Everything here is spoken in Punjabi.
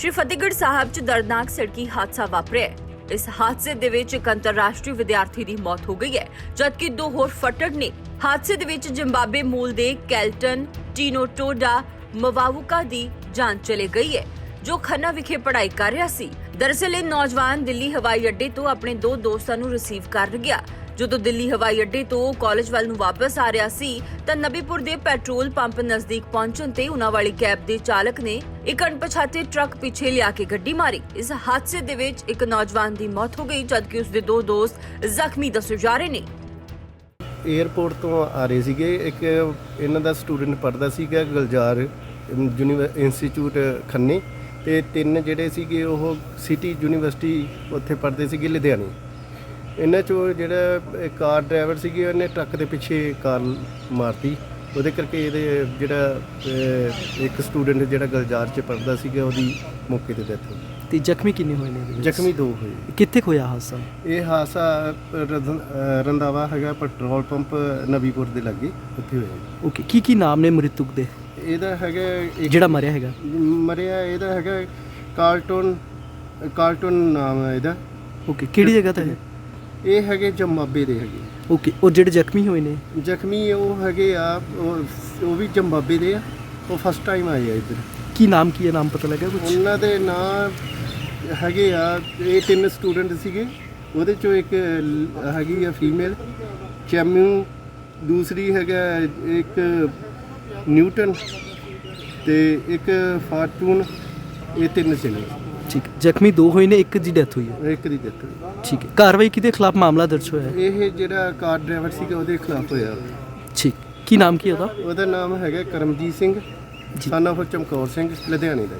ਸ਼੍ਰੀ ਫਤਿਹਗੜ੍ਹ ਸਾਹਿਬ 'ਚ ਦਰਦਨਾਕ ਸੜਕੀ ਹਾਦਸਾ ਵਾਪਰਿਆ ਇਸ ਹਾਦਸੇ ਦੇ ਵਿੱਚ ਇੱਕ ਅੰਤਰਰਾਸ਼ਟਰੀ ਵਿਦਿਆਰਥੀ ਦੀ ਮੌਤ ਹੋ ਗਈ ਹੈ, ਜਦਕਿ ਦੋ ਹੋਰ ਫੱਟੜ ਨੇ। ਹਾਦਸੇ ਦੇ ਵਿੱਚ ਜ਼ਿੰਬਾਬਵੇ ਮੂਲ ਦੇ ਕੈਲਟਨ ਟੀਨੋਟੋਡਾ ਮਵਾਵੁਕਾ ਦੀ ਜਾਨ ਚਲੇ ਗਈ ਹੈ, ਜੋ ਖੰਨਾ ਵਿਖੇ ਪੜ੍ਹਾਈ ਕਰ ਰਿਹਾ ਸੀ। ਦਰਅਸਲ ਇਹ ਨੌਜਵਾਨ ਦਿੱਲੀ ਹਵਾਈ ਅੱਡੇ ਤੋਂ ਆਪਣੇ ਦੋ ਦੋਸਤਾਂ ਨੂੰ ਰਿਸੀਵ ਕਰ ਗਿਆ। ਜਦੋਂ ਦਿੱਲੀ ਹਵਾਈ ਅੱਡੇ ਤੋਂ ਕਾਲਜ ਵੱਲ ਨੂੰ ਵਾਪਸ ਆ ਰਿਹਾ ਸੀ, ਤਾਂ ਨਬੀਪੁਰ ਦੇ ਪੈਟਰੋਲ ਪੰਪ ਨਜ਼ਦੀਕ ਪਹੁੰਚਣ ਤੇ ਉਹਨਾਂ ਵਾਲੀ ਕੈਬ ਦੇ ਚਾਲਕ ਨੇ ਇੱਕ ਅਣਪਛਾਤੇ ਟਰੱਕ ਪਿੱਛੇ ਲਿਆ ਕੇ ਗੱਡੀ ਮਾਰੀ। ਇਸ ਹਾਦਸੇ ਦੇ ਵਿੱਚ ਇੱਕ ਨੌਜਵਾਨ ਦੀ ਮੌਤ ਹੋ ਗਈ, ਜਦਕਿ ਉਸ ਦੇ ਦੋ ਦੋਸਤ ਜ਼ਖਮੀ ਦੱਸੇ ਜਾ ਰਹੇ ਨੇ। 에ਅਰਪੋਰਟ ਤੋਂ ਆ ਰਹੇ ਸੀਗੇ। ਇੱਕ ਇਹਨਾਂ ਦਾ ਸਟੂਡੈਂਟ ਪੜਦਾ ਸੀਗਾ, ਗੁਲਜ਼ਾਰ ਇੰਸਟੀਚਿਊਟ ਖੰਨੇ। ਤੇ ਤਿੰਨ ਜਿਹੜੇ ਸੀਗੇ, ਉਹ ਸਿਟੀ ਯੂਨੀਵਰਸਿਟੀ ਉੱਥੇ ਪੜਦੇ ਸੀਗੇ, ਲੁਧਿਆਣੇ। ਇਹਨਾਂ ਚੋਂ ਜਿਹੜਾ ਇਹ ਕਾਰ ਡਰਾਈਵਰ ਸੀਗੇ ਉਹਨੇ ਟਰੱਕ ਦੇ ਪਿੱਛੇ ਕਾਰ ਮਾਰਤੀ। ਉਹਦੇ ਕਰਕੇ ਇਹਦੇ ਜਿਹੜਾ ਅਹ, ਇੱਕ ਸਟੂਡੈਂਟ ਜਿਹੜਾ ਗੁਲਜ਼ਾਰ ਚ ਪੜਦਾ ਸੀਗਾ ਉਹਦੀ ਮੌਕੇ ਤੇ ਡੈਥ ਹੋ ਤੇ ਜ਼ਖਮੀ ਕਿੰਨੇ ਹੋਏ ਨੇ ਇਹਦੇ ਗਈ ਵਿੱਚ? ਜ਼ਖਮੀ ਦੋ ਹੋਏ। ਕਿੱਥੇ ਹੋਇਆ ਹਾਦਸਾ? ਇਹ ਹਾਦਸਾ ਰੰਧਾਵਾ ਹੈਗਾ ਪੈਟਰੋਲ ਪੰਪ ਨਬੀਪੁਰ ਦੇ ਲਾਗੇ ਉੱਥੇ ਹੋਇਆ। ਓਕੇ ਕੀ ਕੀ ਨਾਮ ਨੇ ਮ੍ਰਿਤਕ ਦੇ? ਇਹਦਾ ਹੈਗਾ ਇੱਕ ਜਿਹੜਾ ਮਰਿਆ ਹੈਗਾ। ਮਰਿਆ ਇਹਦਾ ਹੈਗਾ ਕਾਰਟੂਨ ਕਾਰਟੂਨ ਨਾਮ ਹੈ ਇਹਦਾ। ਓਕੇ ਕਿਹੜੀ ਜਗ੍ਹਾ ਤੇ ਹੈ? ਇਹ ਹੈਗੇ ਜੰਬਾਬੇ ਦੇ ਹੈਗੇ। ਓਕੇ ਉਹ ਜਿਹੜੇ ਜ਼ਖਮੀ ਹੋਏ ਨੇ? ਜ਼ਖਮੀ ਉਹ ਹੈਗੇ ਆ ਉਹ ਉਹ ਵੀ ਜੰਬਾਬੇ ਦੇ ਆ ਉਹ ਫਸਟ ਟਾਈਮ ਆਏ ਆ ਇੱਧਰ। ਕੀ ਨਾਮ ਕੀ ਹੈ? ਨਾਮ ਪਤਾ ਲੱਗਾ ਕੁਝ ਉਹਨਾਂ ਦੇ ਨਾਂ ਹੈਗੇ ਆ ਇਹ ਤਿੰਨ ਸਟੂਡੈਂਟ ਸੀਗੇ। ਉਹਦੇ ਚੋਂ ਇੱਕ ਲ- ਹੈਗੀ ਆ ਫੀਮੇਲ ਚੈਮਿਊ ਦੂਸਰੀ ਹੈਗਾ ਇੱਕ ਨਿਊਟਨ ਤੇ ਇੱਕ ਫਾਰਚੂਨ ਇਹ ਤਿੰਨ ਸੀਗੇ। ਠੀਕ। ਜ਼ਖਮੀ ਦੋ ਹੋਏ ਨੇ ਇੱਕ ਦੀ ਡੈਥ ਹੋਈ ਹੈ। ਇੱਕ ਦੀ ਦਿੱਤ ਠੀਕ ਹੈ। ਕਾਰਵਾਈ ਕਿਹਦੇ ਖਿਲਾਫ ਮਾਮਲਾ ਦਰਜ ਹੋਇਆ ਹੈ? ਇਹ ਜਿਹੜਾ ਕਾਰ ਡਰਾਈਵਰ ਸੀਗਾ ਉਹਦੇ ਖਿਲਾਫ ਹੋਇਆ ਠੀਕ। ਕੀ ਨਾਮ ਕੀ ਹੈ ਉਹਦਾ? ਉਹਦਾ ਨਾਮ ਹੈਗਾ ਕਰਮਜੀਤ ਸਿੰਘ ਜੀ। of ਚਮਕੌਰ ਸਿੰਘ ਲੁਧਿਆਣੇ ਦਾ।